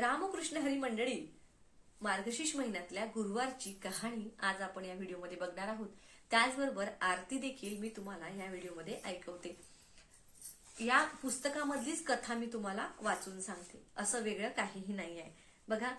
रामकृष्ण हरी मंडळी मार्गशीर्ष महिन्यातल्या गुरुवारची कहाणी आज आपण या व्हिडिओमध्ये बघणार आहोत. त्याचबरोबर आरती देखील मी तुम्हाला या व्हिडिओमध्ये ऐकवते. या पुस्तकामधलीच कथा मी तुम्हाला वाचून सांगते. असं वेगळं काहीही नाही आहे. बघा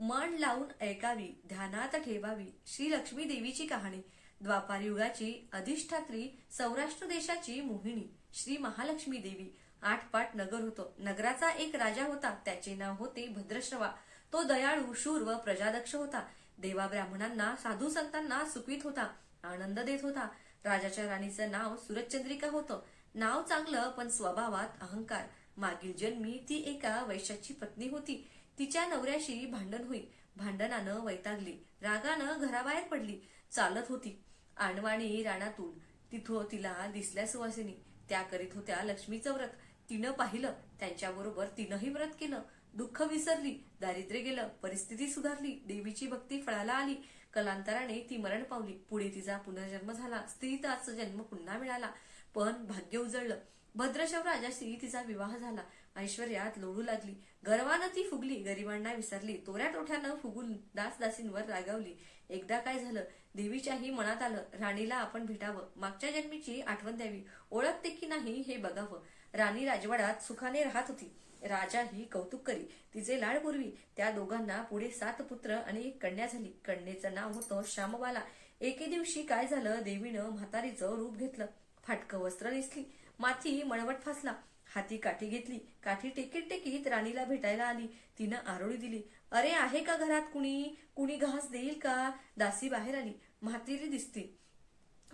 मन लावून ऐकावी ध्यानात ठेवावी श्री लक्ष्मी देवीची कहाणी द्वापार युगाची अधिष्ठात्री सौराष्ट्र देशाची मोहिनी श्री महालक्ष्मी देवी आठपाट नगर होतो. नगराचा एक राजा होता. त्याचे नाव होते भद्रश्रवा. तो दयाळू शूर व प्रजादक्ष होता. देवा ब्राह्मणांना साधू संतांना सुखवीत होता. आनंद देत होता. राजाच्या राणीचं नाव सुरजचंद्रिका होतं. नाव चांगलं पण स्वभावात अहंकार. मागील जन्मी ती एका वैश्याची पत्नी होती. तिच्या नवऱ्याशी भांडण होई. भांडणानं वैतागली. रागानं घराबाहेर पडली. चालत होती. आणवाणी राणातून तिथो तिला दिसल्या सुवासिनी. त्या करीत होत्या लक्ष्मीचं व्रत. तिनं पाहिलं त्यांच्याबरोबर तिनंही व्रत केलं. दुःख विसरली दारिद्र्य गेलं परिस्थिती सुधारली देवीची भक्ती फळाला आली. कलांतराने ती मरण पावली. पुढे तिचा पुनर्जन्म झाला. स्त्रीताचा जन्म पुन्हा मिळाला. पण भाग्य उजळलं. भद्रशव राजाशी तिचा विवाह झाला. ऐश्वर्यात लोळू लागली. गर्वानं ती फुगली. गरिबांना विसरली. तोऱ्या टोठ्यानं फुगून दासदासींवर रागावली. एकदा काय झालं? देवीच्याही मनात आलं. राणीला आपण भेटावं. मागच्या जन्मीची आठवण द्यावी. ओळखते की नाही हे बघावं. राणी राजवाड्यात सुखाने राहत होती. राजा ही कौतुक करी. तिचे लाड पूर्वी. त्या दोघांना पुढे सात पुत्र आणि एक कन्या झाली. कन्येचं नाव होतं श्यामबाला. एके दिवशी काय झालं? देवीनं म्हातारीचं रूप घेतलं. फाटकं वस्त्र दिसली माथी मळवट फासला. हाती काठी घेतली. काठी टेकीत टेकीत राणीला भेटायला आली. तिनं आरोळी दिली. अरे आहे का घरात कुणी? कुणी घास देईल का? दासी बाहेर आली. म्हातारी दिसती.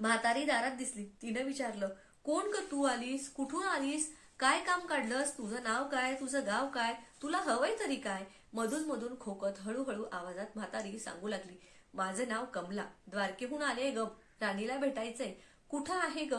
म्हातारी दारात दिसली. तिनं विचारलं कोण ग तू आलीस? कुठून आलीस? काय काम काढलंस? तुझं नाव काय? तुझं गाव काय? तुला हवंय तरी काय? मधून मधून खोकत हळूहळू आवाजात म्हातारी सांगू लागली. माझं नाव कमला. द्वारकेहून आले ग. राणीला भेटायचंय. कुठं आहे ग?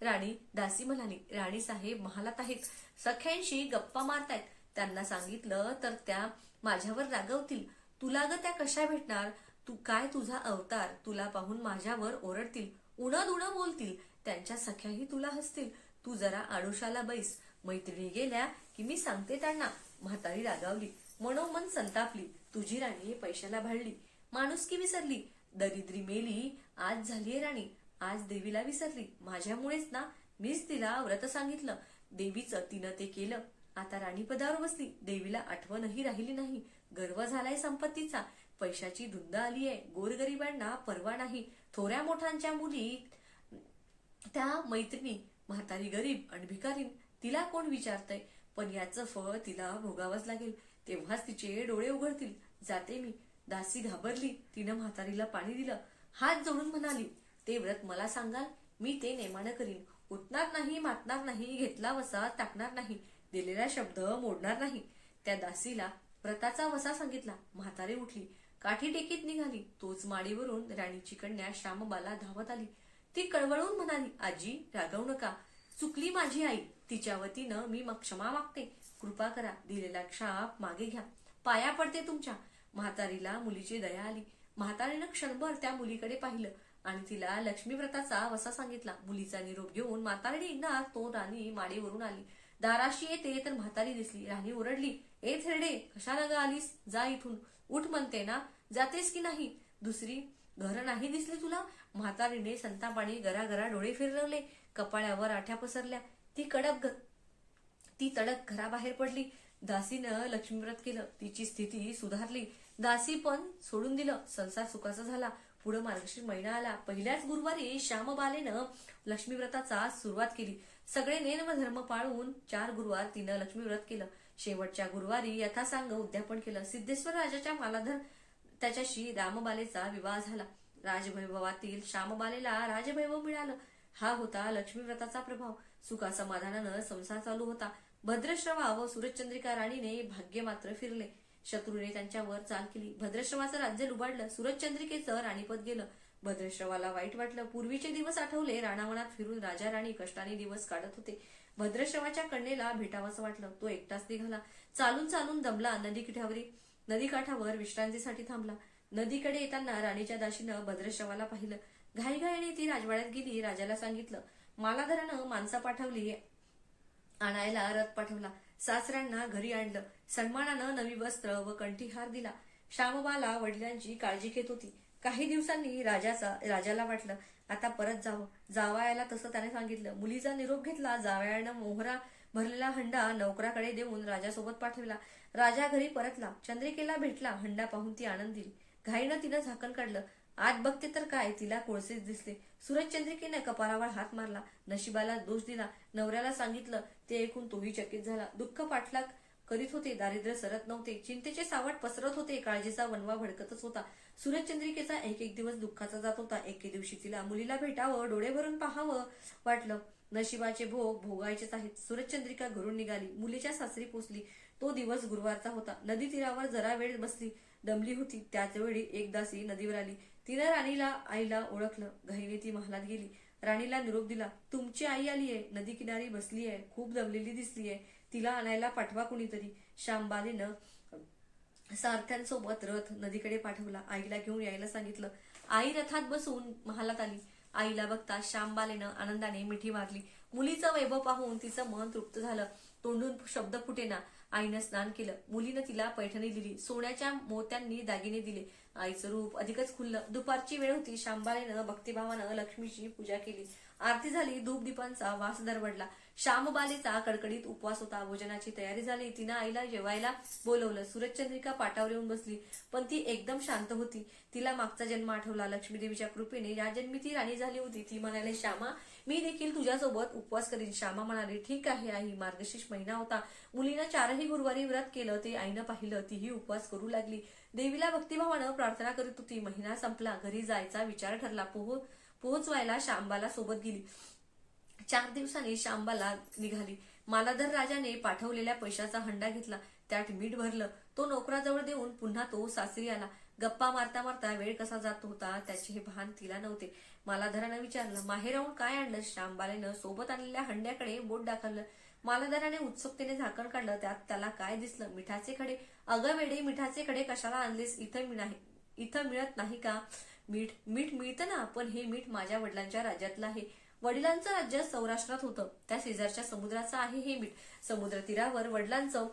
राणी दासी म्हणाली. राणी साहेब महालात आहेत. सख्यांशी गप्पा मारतायत. त्यांना सांगितलं तर त्या माझ्यावर रागवतील. तुला ग त्या कशा भेटणार? तू काय तुझा अवतार? तुला पाहून माझ्यावर ओरडतील. उणं दुणं बोलतील. त्यांच्या सख्याही तुला हसतील. तू जरा आडोशाला बैस. मैत्रिणी गेल्या की मी सांगते त्यांना. म्हातारी रागावली. मनोमन संतापली. तुझी राणी पैशाला भाडली. माणुसकी विसरली. दरिद्री मेली. आज झालीये राणी. आज देवीला विसरली. माझ्यामुळेच ना मीच तिला व्रत सांगितलं. देवीचं तिनं ते केलं. आता राणी पदावर बसली. देवीला आठवणही राहिली नाही. गर्व झालाय संपत्तीचा. पैशाची धुंद आली आहे गोरगरिबांना परवा नाही. थोऱ्या मोठ्यांच्या मुली त्या मैत्रिणी म्हातारी गरीब आणि भिकारीन तिला कोण विचारतय? पण याचं फळ तिला भोगावंच लागेल. तेव्हाच तिचे डोळे उघडतील. जाते मी. दासी घाबरली. तिनं म्हातारीला पाणी दिलं. हात जोडून म्हणाली ते व्रत मला सांगाल? मी ते नेमानं करीन. उठणार नाही मातणार नाही घेतला वसा टाकणार नाही. दिलेला शब्द मोडणार नाही. त्या दासीला व्रताचा वसा सांगितला. म्हातारी उठली. काठी टेकीत निघाली. तोच माडीवरून राणीची कन्या श्यामबाला धावत आली. ती कळवळून म्हणाली आजी रागवू नका. चुकली माझी आई. तिच्या वतीनं मी क्षमा मागते. कृपा करा. दिलेला क्षाप मागे घ्या. पाया पडते तुमच्या. म्हातारीला मुलीची दया आली. म्हातारीनं क्षणभर त्या मुलीकडे पाहिलं आणि तिला लक्ष्मीव्रताचा वसा सांगितला. मुलीचा निरोप घेऊन म्हातारी ना तो राणी माडीवरून आली. दाराशी येते तर म्हातारी दिसली. राणी ओरडली ए थेरडे कशा ग आलीस? जा इथून. उठ म्हणते ना जातेस की नाही? दुसरी घर नाही दिसली तुला? म्हातारीने संतापाने घराघरा डोळे फिरवले कपाळ्यावर आठ्या पसरल्या. ती कडक ग- ती तडक घराबाहेर पडली. दासीनं लक्ष्मीव्रत केलं तिची स्थिती सुधारली. दासी पण सोडून दिलं. संसार सुखाचा झाला. पुढे मार्गशीर महिना आला. पहिल्याच गुरुवारी श्यामबालेनं लक्ष्मीव्रताचा सुरुवात केली. सगळे नेम धर्म पाळून चार गुरुवार तिनं लक्ष्मीव्रत केलं. शेवटच्या गुरुवारी यथासांग उद्यापन केलं. सिद्धेश्वर राजाच्या मालाधर त्याच्याशी रामबालेचा विवाह झाला. राजवैभवातील श्यामबालेला राजवैभव मिळालं. हा होता लक्ष्मीव्रताचा प्रभाव. सुखा समाधानानं संसार चालू होता. भद्रश्रवा व सुरजचंद्रिका राणीने भाग्य मात्र फिरले. शत्रूने त्यांच्यावर चाल केली. भद्रश्रवाचं राज्य लुबाडलं. सुरजचंद्रिकेचं राणीपद गेलं. भद्रश्रवाला वाईट वाटलं पूर्वीचे दिवस आठवले राणावनात फिरून राजा राणी कष्टाने दिवस काढत होते. भद्रश्रवाच्या कन्येला भेटावंसं वाटलं तो एकटाच निघाला. चालून चालून दमला नदीकिठावरी. नदीकाठावर विश्रांतीसाठी थांबला. नदीकडे येताना राणीच्या दाशीनं भद्रश्रवाला पाहिलं. घाईघाईने ती राजवाड्यात गेली राजाला सांगितलं मालाधरानं माणसं पाठवली आणायला रथ पाठवला. सासऱ्यांना घरी आणलं. सन्मानानं नवी वस्त्र व कंठीहार दिला. श्यामबाला वडिलांची काळजी घेत होती. काही दिवसांनी राजाचा राजाला वाटलं आता परत जावं. जावयाला तसं त्याने सांगितलं. मुलीचा निरोप घेतला जावयानं मोहरा भरलेला हंडा नौकराकडे देऊन राजासोबत पाठविला. राजा घरी परतला. चंद्रिकेला भेटला. हंडा पाहून ती आनंदी घाईनं तिनं झाकण काढलं. आत बघते तर काय? तिला कोळसेच दिसले. सूरज चंद्रिकेनं कपारावर हात मारला. नशिबाला दोष दिला. नवऱ्याला सांगितलं ते ऐकून तोही चकित झाला. दुःख पाठलाग करीत होते दारिद्र्य सरत नव्हते चिंतेचे सावट पसरत होते काळजीचा वनवा भडकतच होता. सूरज चंद्रिकेचा एक एक दिवस दुःखाचा जात होता. एके दिवशी तिला मुलीला भेटावं डोळे भरून पाहावं वाटलं. नशिबाचे भोग भोगायचेच आहेत. सूरजचंद्रिका घरून निघाली. मुलीच्या सासरी पोचली. तो दिवस गुरुवारचा होता. नदी तीरावर जरा वेळ बसली. दमली होती. त्याच वेळी एक दासी नदीवर आली. तिनं राणीला आईला ओळखलं. घाईने ती महालात गेली. राणीला निरोप दिला. तुमची आई आलीये. नदी किनारी बसली आहे खूप दमलेली दिसलीये. तिला आणायला पाठवा कुणीतरी. शांबालीनं सारथ्यांसोबत रथ नदीकडे पाठवला. आईला घेऊन यायला सांगितलं. आई रथात बसून महालात आली. आईला बघता श्यामबालेनं आनंदाने मिठी मारली. मुलीचं वैभव पाहून तिचं मन तृप्त झालं. तोंडून शब्द फुटेना आईनं स्नान केलं. मुलीनं तिला पैठणी दिली. सोन्याच्या मोत्यांनी दागिने दिले. आईचं रूप अधिकच खुललं दुपारची वेळ होती. शांबालेनं भक्तिभावानं लक्ष्मीची पूजा केली. आरती झाली धूप दीपांचा वास दरवडला. श्यामबालेचा कडकडीत उपवास होता. भोजनाची तयारी झाली. तिनं आईला जेवायला बोलवलं. सूरजचंद्रिका पाटावर येऊन बसली. पण ती एकदम शांत होती. तिला मागचा जन्म आठवला. लक्ष्मी देवीच्या कृपेने या जन्मी ती राणी झाली होती. ती म्हणाली श्यामा मी देखील तुझ्यासोबत उपवास करीन. श्यामा म्हणाली ठीक आहे आई. मार्गशीर्ष महिना होता. मुलीनं चारही गुरुवारी व्रत केलं. ते आईनं पाहिलं. तीही उपवास करू लागली. देवीला भक्तिभावानं प्रार्थना करीत होती. महिना संपला. घरी जायचा विचार ठरला. पोह पोहोचवायला शांबाला सोबत गेली. चार दिवसांनी शांबाला निघाली. मालाधर राजाने पाठवलेल्या पैशाचा हंडा घेतला. त्यात मीठ भरलं. तो नोकराजवळ देऊन पुन्हा तो सासरी आला. गप्पा मारता मारता वेळ कसा जात होता त्याचे हे भान तिला नव्हते. मालाधरानं विचारलं माहेराहून काय आणलं श्यामबालेनं सोबत आणलेल्या हंड्याकडे बोट दाखवलं. मालाधराने उत्सुकतेने झाकण काढलं. त्यात त्याला काय दिसलं? मिठाचे खडे. अगं वेडे मिठाचे खडे कशाला आणलेस? इथं मी नाही. इथं मिळत नाही का? मीठ मीठ मिळतं ना पण हे मीठ माझ्या वडिलांच्या राज्यातलं आहे. वडिलांचं राज्य सौराष्ट्रात होतं. त्या शेजारच्या समुद्राचं आहे हे मीठ. समुद्र तीरावर वडिलांचं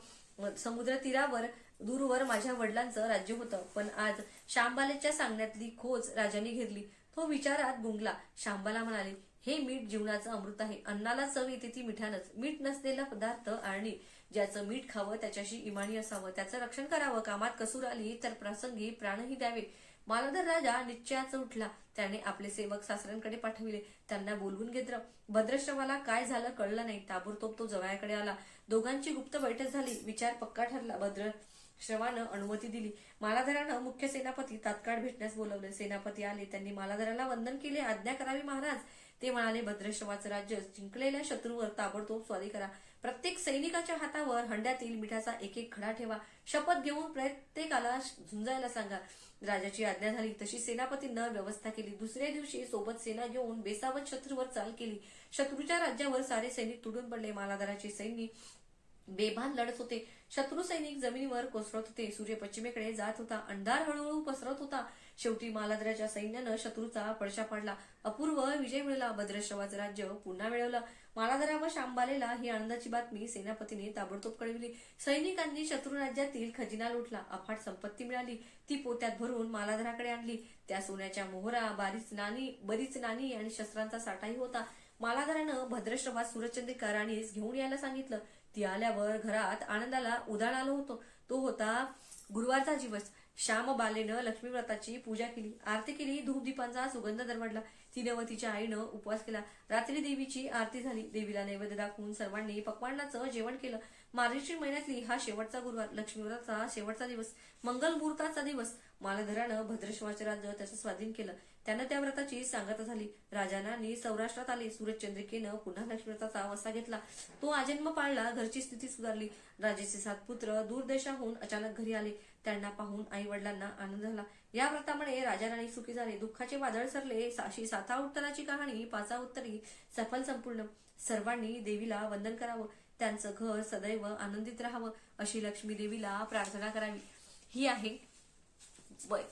समुद्र तीरावर दूरवर माझ्या वडिलांचं राज्य होतं. पण आज शांबालेच्या सांगण्यातली खोज राजाने घेरली तो विचारात गुंगला शांबाला म्हणाले हे मीठ जीवनाचं अमृत आहे. अन्नाला चव येते ती मिठानच. मीठ नसलेला पदार्थ आणि ज्याचं मीठ खावं त्याच्याशी इमानी असावं त्याचं रक्षण करावं कामात कसूर आली तर प्रसंगी प्राणही द्यावे. मालाधर राजा निश्चयाचा उठला. त्याने आपले सेवक सासऱ्यांकडे पाठविले. त्यांना बोलवून घेतलं. भद्रश्रवाला काय झालं कळलं नाही. ताबडतोब तो जवळकडे आला. दोघांची गुप्त बैठक झाली. विचार पक्का ठरला. भद्र श्रवानं अनुमती दिली. मालाधरानं मुख्य सेनापती तात्काळ भेटण्यास बोलवले. सेनापती आले त्यांनी मालाधराला वंदन केले. आज्ञा करावी महाराज. ते म्हणाले भद्रश्रवाचं राज्य जिंकलेल्या शत्रूवर ताबडतोब स्वारी करा. प्रत्येक सैनिकाच्या हातावर हंड्यातील मिठाचा एक एक खडा ठेवा. शपथ घेऊन प्रत्येकाला झुंजायला सांगा. राजाची आज्ञा झाली. तशी सेनापतींना व्यवस्था केली. दुसऱ्या दिवशी सोबत सेना घेऊन बेसावत शत्रूवर चाल केली. शत्रूच्या राज्यावर सारे सैनिक तुडून पडले. मालाधाराचे सैनिक बेभान लढत होते. शत्रू सैनिक जमिनीवर कोसळत होते. सूर्य पश्चिमेकडे जात होता. अंधार हळूहळू पसरत होता. शेवटी मालाधराच्या सैन्यानं शत्रूचा पडशा पाडला अपूर्व विजय मिळवला. भद्रश्रवाचं राज्य पुन्हा मिळवलं. मालाधरा व शांबालेला ही आनंदाची बातमी सेनापतीने ताबडतोब कळविली. सैनिकांनी शत्रू राज्यातील खजिना लुटला. अफाट संपत्ती मिळाली. ती पोत्यात भरून मालाधराकडे आणली. त्या सोन्याच्या मोहरा बारीच नाणी बरीच नाणी आणि शस्त्रांचा साठाही होता. मालाधरानं भद्रश्रवास सूरजचंद्रिका राणीस घेऊन यायला सांगितलं. ती आल्यावर घरात आनंदाला उदाळ आलो होतो. तो होता गुरुवारचा दिवस. श्याम बालेनं लक्ष्मी व्रताची पूजा केली. आरती केली. धूपदीपांचा सुगंध दरवडला तिने व तिच्या आईनं उपवास केला. रात्री देवीची आरती झाली. देवीला नैवेद्य दाखवून सर्वांनी पक्वांनाचं जेवण केलं. मार्गशीर महिन्यातली हा शेवटचा गुरुवार लक्ष्मीव्रताचा शेवटचा दिवस मंगल मुहूर्ताचा दिवस. मालधरानं भद्रश्वाचे राज्य त्याचं स्वाधीन केलं. त्यानं त्या व्रताची सांगता झाली. राजांनी सौराष्ट्रात आले. सूरजचंद्रिकेनं पुन्हा लक्ष्मीव्रताचा वसा घेतला. तो आजन्म पाळला. घरची स्थिती सुधारली. राजेचे सात पुत्र दूरदेशाहून अचानक घरी आले. त्यांना पाहून आई वडिलांना आनंद झाला. या व्रतामुळे राजा राणी सुखी झाले. दुःखाचे वादळ सरले. साशी साता उत्तराची कहाणी पाचा उत्तरी सफल संपूर्ण. सर्वांनी देवीला वंदन करावं. त्यांचं घर सदैव आनंदित राहावं अशी लक्ष्मी देवीला प्रार्थना करावी. ही आहे वय.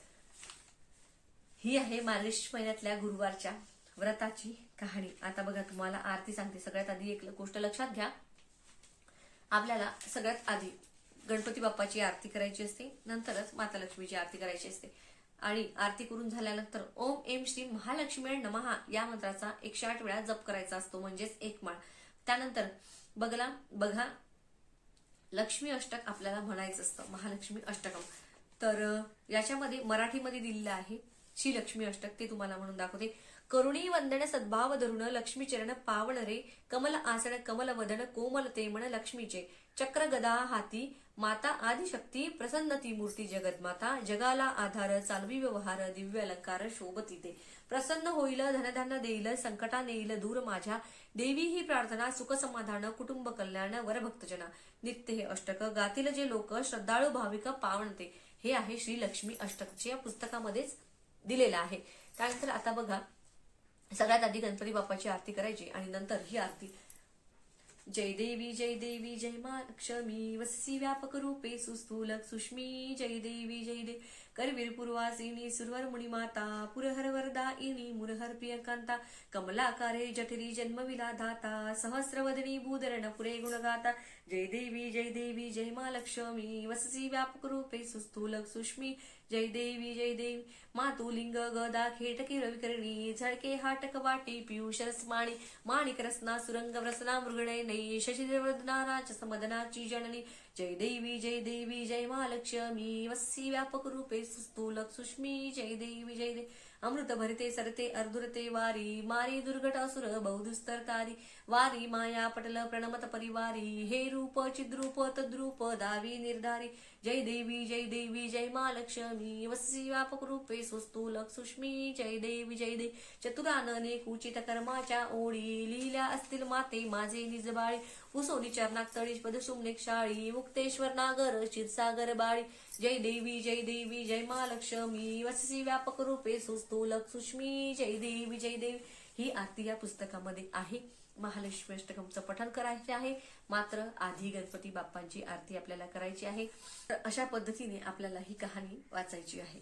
ही आहे मार्गशीर्ष महिन्यातल्या गुरुवारच्या व्रताची कहाणी. आता बघा तुम्हाला आरती सांगते. सगळ्यात आधी एक गोष्ट लक्षात घ्या. आपल्याला सगळ्यात आधी गणपती बाप्पाची आरती करायची असते. नंतरच माता लक्ष्मीची आरती करायची असते. आणि आरती करून झाल्यानंतर ओम एम श्री महालक्ष्मी नमहा या मंत्राचा एकशे आठ वेळा जप करायचा असतो. म्हणजेच एक माळ. त्यानंतर बघला बघा. लक्ष्मी अष्टक आपल्याला म्हणायचं असतं महालक्ष्मी अष्टकम. तर याच्यामध्ये मराठीमध्ये दिलेलं आहे श्री लक्ष्मी अष्टक ते तुम्हाला म्हणून दाखवते. करुणी वंदन सद्भाव धरुण लक्ष्मीचरण पावन रे कमल आसन कमल वदन कोमल तेमण लक्ष्मीचे चक्र गदा हाती माता आदिशक्ती प्रसन्न ती मूर्ती जगदमाता जगाला आधार चालवी व्यवहार दिव्य अलंकार शोभती ते. प्रसन्न होईल धनधान्य देईल संकटा नेईल दूर माझ्या. देवी ही प्रार्थना सुख समाधान कुटुंब कल्याण वरभक्तजना. नित्य हे अष्टक गातील जे लोक श्रद्धाळू भाविक पावणते हे आहे श्री लक्ष्मी अष्टकचे या पुस्तकामध्येच दिलेलं आहे. त्यानंतर आता बघा सगळ्यात आधी गणपती बाप्पाची आरती करायची आणि नंतर ही आरती. जय देवी जय देवी जय मा लक्ष्मी. वससी व्यापक रूपे सुस्थूलक सुष्मी. जय देवी जय देवी करवीर पूर्वासिनी सुरवर मुनिमाता माता पुरहर इनी मुरहर प्रियकांता कमलाकारे जठरी जन्मविला धाता सहस्रवदनी भूधरण पुरे गुणगाता जय देवी जय देवी जय मा लक्ष्मी वससी व्यापक रूपे सुस्थूलक सुष्मी जय देवी जय देवी मातुलिंग गदा खेटके रविकरणी झळके हाटक वाटी पियुष रसमाणी माणिक रसना सुरंग रसना मृगणे नै शशिदेवदना राजसमदनाची जननी जय देवी जय देवी जय महालक्ष्मी वस्सी व्यापक रूपे सुस्थूलक सुष्मी जय देवी जय देवी अमृत भरते सरते अर्धुरते वारी मारी दुर्घट असुर बहुदुस्तर तारी वारी माया पटल प्रणमत परिवारी हे रूप चिद्रूप तद्रूप दावी निर्धारी जय देवी जय देवी जय महालक्ष्मी वस्सी व्यापक रूपे सुस्थूलक जय देवी जय देवी चतुरानने कुचित कर्माच्या ओळी लिहिल्या असतील माते माझे निजबाळी उसोनी चरणाक तळीश पदशुमने शाळी मुक्तेश्वर नागर क्षीरसागर बाळी. जय देवी जय देवी जय महालक्ष्मी वससी व्यापक रूपे सुस्थूलक लक्ष्मी जय देवी जय देवी. ही आरती या पुस्तकामध्ये आहे. महालक्ष्मी अष्टकमचं पठण करायचे आहे. मात्र आधी गणपती बाप्पांची आरती आपल्याला करायची आहे. तर अशा पद्धतीने आपल्याला ही कहाणी वाचायची आहे.